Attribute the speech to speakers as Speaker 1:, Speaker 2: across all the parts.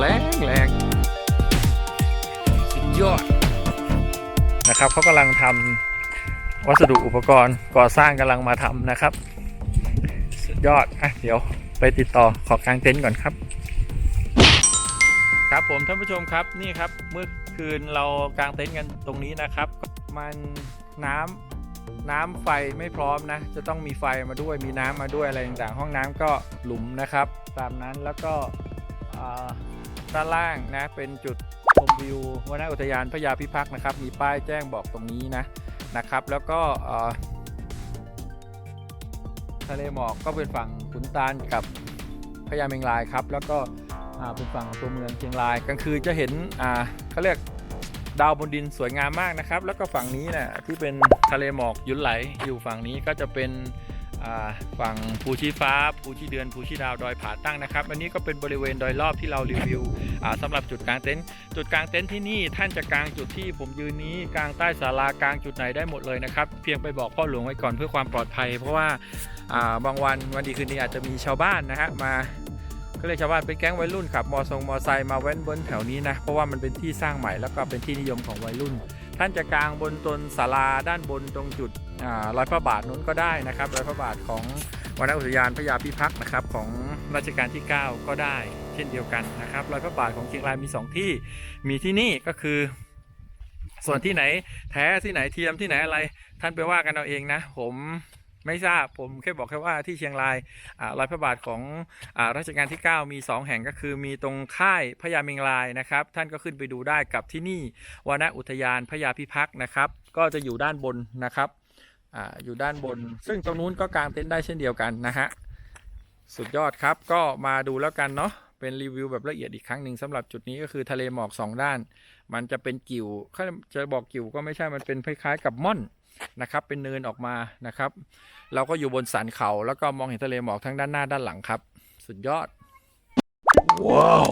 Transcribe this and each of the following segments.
Speaker 1: แรงสุดยอดนะครับเขากำลังทำวัสดุอุปกรณ์ก่อสร้างกำลังมาทำนะครับ สุดยอดอะเดี๋ยวไปติดต่อขอกางเต็นท์ก่อนครับ ครับผมท่านผู้ชมครับนี่ครับเมื่อคืนเรากางเต็นท์กันตรงนี้นะครับ มันน้ำน้ำไฟไม่พร้อมนะ จะต้องมีไฟมาด้วยมีน้ำมาด้วยอะไรต่างๆ ห้องน้ำก็หลุมนะครับ ตามนั้นแล้วก็อ่า ด้านล่างนะเป็นจุดชมวิววนอุทยานพระยาพิพักษ์นะครับ มีป้ายแจ้งบอกตรงนี้นะนะครับ แล้วก็ทะเลหมอกก็เป็นฝั่งขุนตาลกับพญาเมงรายครับ แล้วก็เป็นฝั่งตัวเมืองเชียงรายกลางคืนจะเห็นอ่าเขาเรียกดาวบนดินสวยงามมากนะครับ แล้วก็ฝั่งนี้นะ่ะที่เป็นทะเลหมอกยุนไหลอยู่ฝั่งนี้ก็จะเป็น ฝั่งภูชีฟ้าภูชีเดือนภูชีดาวดอยผาตั้งนะครับ อันนี้ก็เป็นบริเวณโดยรอบที่เรารีวิวอ่าสำหรับจุดกลางเต็นท์จุดกลางเต็นท์ที่นี่ท่านจะกลางจุดที่ผมยืนนี้กลางใต้ศาลากลางจุดไหนได้หมดเลยนะครับเพียงไปบอกพ่อหลวงไว้ก่อนเพื่อความปลอดภัย เพราะว่าบางวันวันดีคืนดีอาจจะมีชาวบ้านนะฮะมาก็เลยชาวบ้านเป็นแก๊งวัยรุ่นขับมอทรงมอไซค์มาแว้นบนแถวนี้นะเพราะว่ามันเป็นที่สร้างใหม่แล้วก็เป็นที่นิยมของวัยรุ่น ท่านจะกางบนตนศาลาด้านบนตรงจุดรอยพระบาทนู้นก็ได้นะครับรอยพระบาทของวนอุทยานพระยาพิพักษ์นะครับของรัชกาลที่ 9 ก็ได้เช่นเดียวกันนะครับรอยพระบาทของเชียงรายมี 2 ที่มีที่นี่ก็คือ ส่วนที่ไหนแท้ที่ไหนเทียมที่ไหนอะไร ท่านไปว่ากันเอาเองนะ ผม ไม่ทราบผมแค่บอกแค่ว่าที่เชียงรายรอยพระบาทของอรัชกาลที่ 9 มี 2 แห่งก็คือมีตรงค่ายพญาเมงรายนะครับ ท่านก็ขึ้นไปดูได้กับที่นี่วนอุทยานพญาพิพักษ์นะครับ ก็จะอยู่ด้านบนนะครับออยู่ด้านบน ซึ่งตรงนู้นก็กางเต็นท์ได้เช่นเดียวกันนะฮะสุดยอดครับก็มาดูแล้วกันเนาะเป็นรีวิวแบบละเอียดอีกครั้งหนึ่งสำหรับจุดนี้ก็คือทะเลหมอกสองด้าน มันจะเป็นกิ่วเขาจะบอกกิ่วก็ไม่ใช่มันเป็นคล้ายๆกับม่อน นะครับ เป็นเนินออกมานะครับ เราก็อยู่บนสันเขาแล้วก็มองเห็นทะเลหมอกทั้งด้านหน้าด้านหลังครับ สุดยอด ว้าว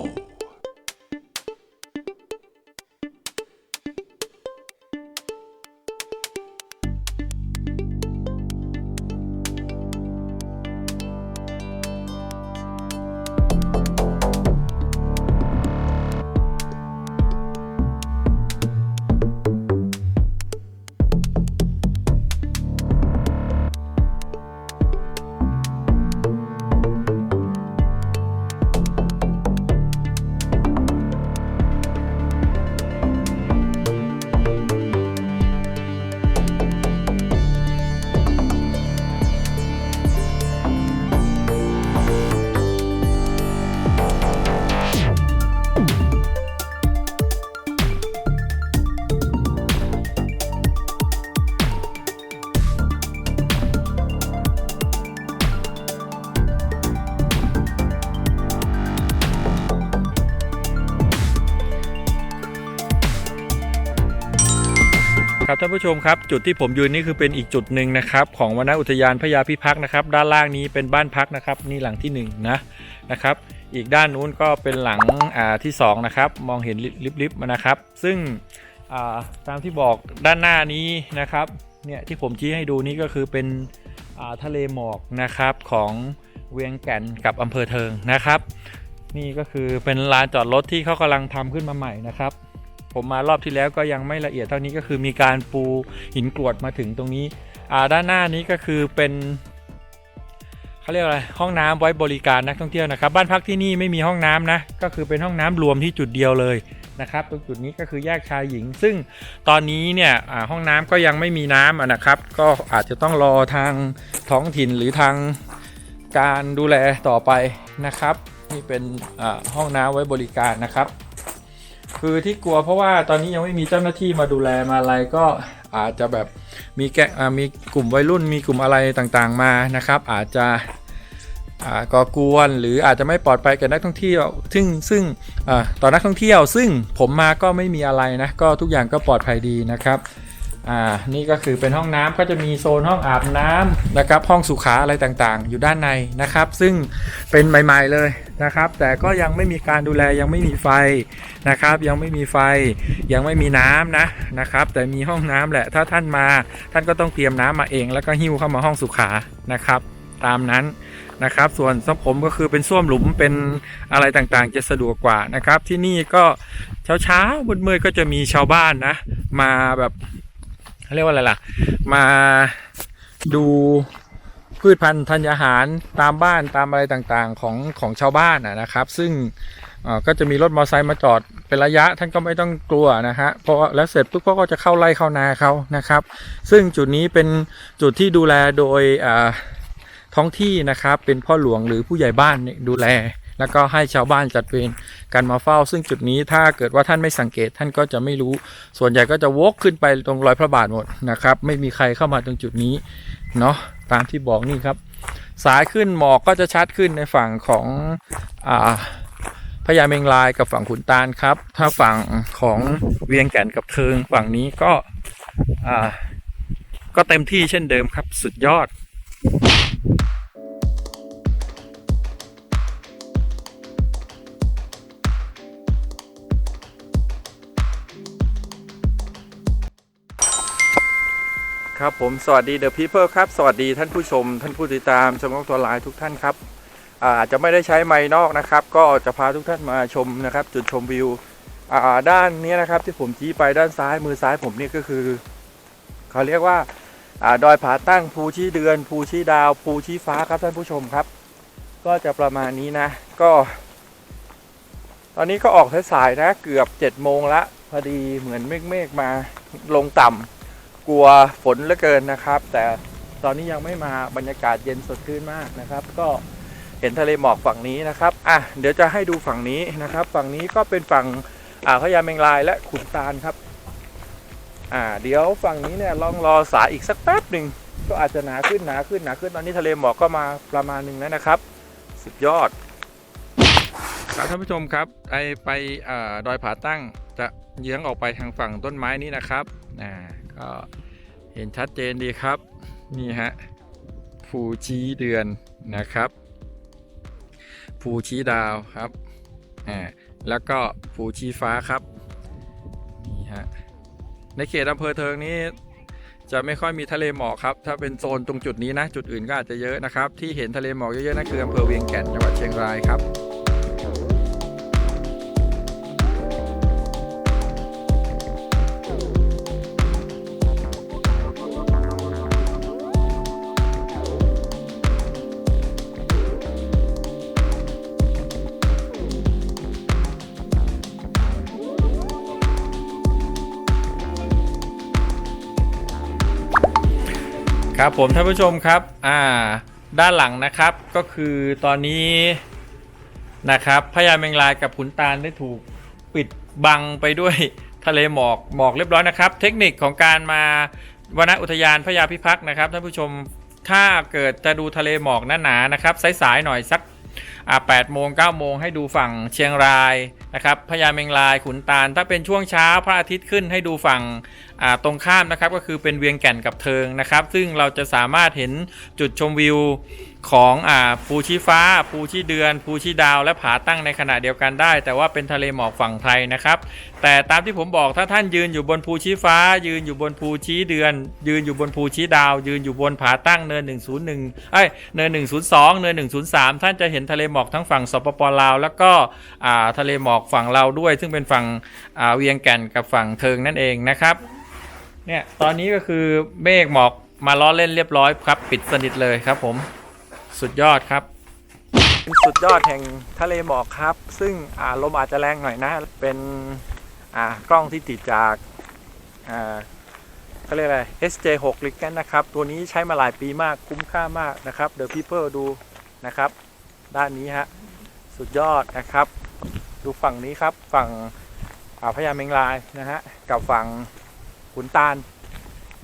Speaker 1: ครับท่านผู้ชมครับจุดที่ผมยืนนี่คือเป็นอีกจุดหนึ่งนะครับของวนอุทยานพญาพิพักษ์นะครับ ด้านล่างนี้เป็นบ้านพักนะครับนี่หลังที่หนึ่งนะนะครับ อีกด้านนู้นก็เป็นหลังอ่าที่สองนะครับมองเห็นลิบๆมานะครับ ซึ่งอ่าตามที่บอกด้านหน้านี้นะครับเนี่ยที่ผมชี้ให้ดูนี่ก็คือเป็นอ่าทะเลหมอกนะครับของเวียงแก่นกับอำเภอเทิงนะครับ นี่ก็คือเป็นลานจอดรถที่เขากำลังทำขึ้นมาใหม่นะครับ ผมมารอบที่แล้วก็ยังไม่ละเอียดเท่านี้ก็คือมีการปูหินกรวดมาถึงตรงนี้อ่าด้านหน้านี้ก็คือเป็นเขาเรียกอะไรห้องน้ำไว้บริการนักท่องเที่ยวนะครับ บ้านพักที่นี่ไม่มีห้องน้ำนะก็คือเป็นห้องน้ำรวมที่จุดเดียวเลยนะครับตรงจุดนี้ก็คือแยกชายหญิง ซึ่งตอนนี้เนี่ยห้องน้ำก็ยังไม่มีน้ำนะครับ ก็อาจจะต้องรอทางท้องถิ่นหรือทางการดูแลต่อไปนะครับ นี่เป็นห้องน้ำไว้บริการนะครับ คือที่กลัวเพราะว่าตอนนี้ยังไม่มีเจ้าหน้าที่มาดูแลมาอะไรก็อาจจะแบบมีแกะมีกลุ่มวัยรุ่นมีกลุ่มอะไรต่างๆมานะครับ อาจจะก่อกวนหรืออาจจะไม่ปลอดภัยกับนักท่องเที่ยว ซึ่งซึ่งต่อนักท่องเที่ยว ซึ่งผมมาก็ไม่มีอะไรนะก็ทุกอย่างก็ปลอดภัยดีนะครับ อ่า นี่ก็คือเป็นห้องน้ำก็จะมีโซนห้องอาบน้ำนะครับ ห้องสุขาอะไรต่างๆ อยู่ด้านในนะครับ ซึ่งเป็นใหม่ ๆเลยนะครับ แต่ก็ยังไม่มีการดูแลยังไม่มีไฟนะครับ ยังไม่มีไฟยังไม่มีน้ำนะนะครับ แต่มีห้องน้ำแหละถ้าท่านมาท่านก็ต้องเตรียมน้ำมาเอง แล้วก็หิ้วเข้ามาห้องสุขานะครับ ตามนั้นนะครับ ส่วนสำหรับผมก็คือเป็นส้วมหลุมเป็นอะไรต่างๆ จะสะดวกกว่านะครับ ที่นี่ก็เช้าเช้าๆมืดๆก็จะมีชาวบ้านนะ มาแบบ เรียกว่าอะไรล่ะ มาดูพืชพันธุ์ธัญญาหารตามบ้านตามอะไรต่างๆของของชาวบ้านนะครับ ซึ่งก็จะมีรถมอเตอร์ไซค์มาจอดเป็นระยะท่านก็ไม่ต้องกลัวนะฮะเพราะแล้วเสร็จปุ๊บก็จะเข้าไล่เข้านาเขานะครับ ซึ่งจุดนี้เป็นจุดที่ดูแลโดยท้องที่นะครับ เป็นพ่อหลวงหรือผู้ใหญ่บ้านดูแล แล้วก็ให้ชาวบ้านจัดเวรกันมาเฝ้า ซึ่งจุดนี้ถ้าเกิดว่าท่านไม่สังเกตท่านก็จะไม่รู้ ส่วนใหญ่ก็จะวกขึ้นไปตรงรอยพระบาทหมดนะครับ ไม่มีใครเข้ามาตรงจุดนี้เนาะตามที่บอกนี่ครับ สายขึ้นหมอกก็จะชัดขึ้นในฝั่งของอ่าพญาเมงลายกับฝั่งขุนตาลครับ ถ้าฝั่งของเวียงแก่นกับเทิงฝั่งนี้ก็อ่าก็เต็มที่เช่นเดิมครับสุดยอด ครับผมสวัสดีเดอะพีเพิลครับ สวัสดีท่านผู้ชม ท่านผู้ติดตามชมรมตัวไลน์ทุกท่านครับอาจจะไม่ได้ใช้ไม้นอกนะครับ ก็จะพาทุกท่านมาชมนะครับ จุดชมวิวด้านนี้นะครับ ที่ผมชี้ไปด้านซ้ายมือซ้ายผมนี่ก็คือเขาเรียกว่าอดอยผาตั้งภูชี้เดือนภูชี้ดาวภูชี้ฟ้าครับท่านผู้ชมครับ ก็จะประมาณนี้นะ ก็ ตอนนี้ก็ออกสายๆนะ เกือบ7จ็ดโมงละพอดีเหมือนเมฆๆมาลงต่ำ กลัวฝนเหลือเกินนะครับ แต่ตอนนี้ยังไม่มาบรรยากาศเย็นสดชื่นมากนะครับ ก็เห็นทะเลหมอกฝั่งนี้นะครับอะเดี๋ยวจะให้ดูฝั่งนี้นะครับ ฝั่งนี้ก็เป็นฝั่งอ่าวพญาเมงลายและขุนตาลครับอ่าเดี๋ยวฝั่งนี้เนี่ยลองรอสายอีกสักแป๊บหนึ่งก็อาจจะหนาขึ้นหนาขึ้นหนาขึ้นตอนนี้ทะเลหมอกก็มาประมาณหนึ่งแล้วนะครับ สุดยอดครับท่านผู้ชมครับไอไปอดอยผาตั้งจะเยื้องออกไปทางฝั่งต้นไม้นี้นะครับอ่า ก็เห็นชัดเจนดีครับ นี่ฮะภูชี้เดือนนะครับภูชี้ดาวครับอ่าแล้วก็ภูชี้ฟ้าครับนี่ฮะในเขตอำเภอเทิงนี้จะไม่ค่อยมีทะเลหมอกครับ ถ้าเป็นโซนตรงจุดนี้นะ จุดอื่นก็อาจจะเยอะนะครับ ที่เห็นทะเลหมอกเยอะๆนั่นคืออำเภอเวียงแก่นจังหวัดเชียงรายครับ ครับผมท่านผู้ชมครับอ่าด้านหลังนะครับก็คือตอนนี้นะครับพญาเมงลายกับขุนตาลได้ถูกปิดบังไปด้วยทะเลหมอกหมอกเรียบร้อยนะครับ เทคนิคของการมาวนอุทยานพญาพิพักษ์นะครับท่านผู้ชมถ้าเกิดจะดูทะเลหมอกหนาๆนะครับสายๆหน่อยสัก อ่า8โมง9โมงให้ดูฝั่งเชียงรายนะครับพญาเมงลายขุนตาล ถ้าเป็นช่วงเช้าพระอาทิตย์ขึ้นให้ดูฝั่งตรงข้ามนะครับก็คือเป็นเวียงแก่นกับเทิงนะครับ ซึ่งเราจะสามารถเห็นจุดชมวิวของอภูชีฟ้า ภูชีเดือน ภูชีดาว และผาตั้งในขณะเดียวกันได้ แต่ว่าเป็นทะเลหมอกฝั่งไทยนะครับ แต่ตามที่ผมบอกถ้าท่านยืนอยู่บนภูชี้ฟ้า ยืนอยู่บนภูชี้เดือน ยืนอยู่บนภูชี้ดาว ยืนอยู่บนผาตั้งเนิน 101เอ้ยเนิน 102 เนิน 103 ท่านจะเห็นทะเลหมอกทั้งฝั่งสปปลาว แล้วก็ทะเลหมอกฝั่งเราด้วย ซึ่งเป็นฝั่งเวียงแก่นกับฝั่งเทิงนั่นเองนะครับเนี่ยตอนนี้ก็คือเมฆหมอกมาล้อเล่นเรียบร้อยครับ ปิดสนิทเลยครับผมสุดยอดครับ สุดยอดแห่งทะเลหมอกครับ ซึ่งลมอาจจะแรงหน่อยนะ เป็นกล้องที่ติดจากเขาเรียกอะไร SJ6 l i g a n นะครับ ตัวนี้ใช้มาหลายปีมากคุ้มค่ามากนะครับ The People ดูนะครับ ด้านนี้ฮะสุดยอดนะครับ ดูฝั่งนี้ครับ ฝั่งอ่าพญาเมงลายนะฮะกับฝั่งขุนตาล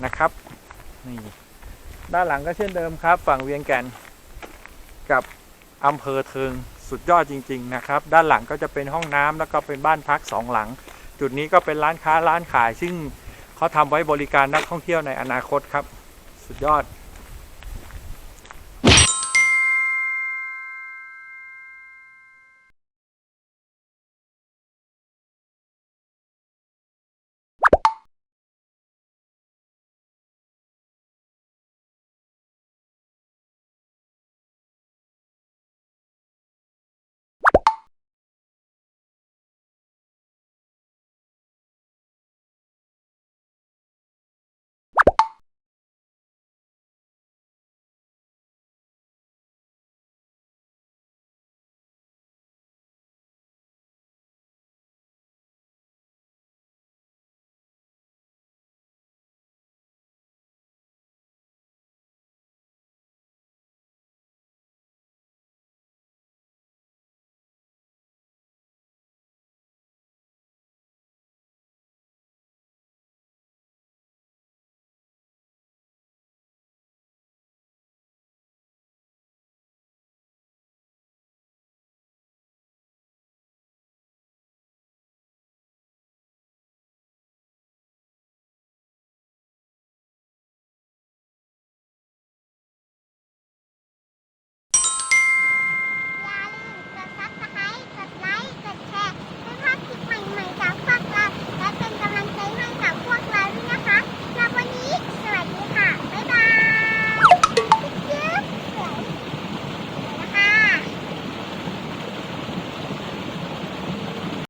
Speaker 1: นะครับนี่ด้านหลังก็เช่นเดิมครับ ฝั่งเวียงแก่นกับอำเภอเทิงสุดยอดจริง ๆ นะครับ ด้านหลังก็จะเป็นห้องน้ำแล้วก็เป็นบ้านพักสองหลัง จุดนี้ก็เป็นร้านค้าร้านขาย ซึ่งเขาทำไว้บริการนักท่องเที่ยวในอนาคตครับ สุดยอด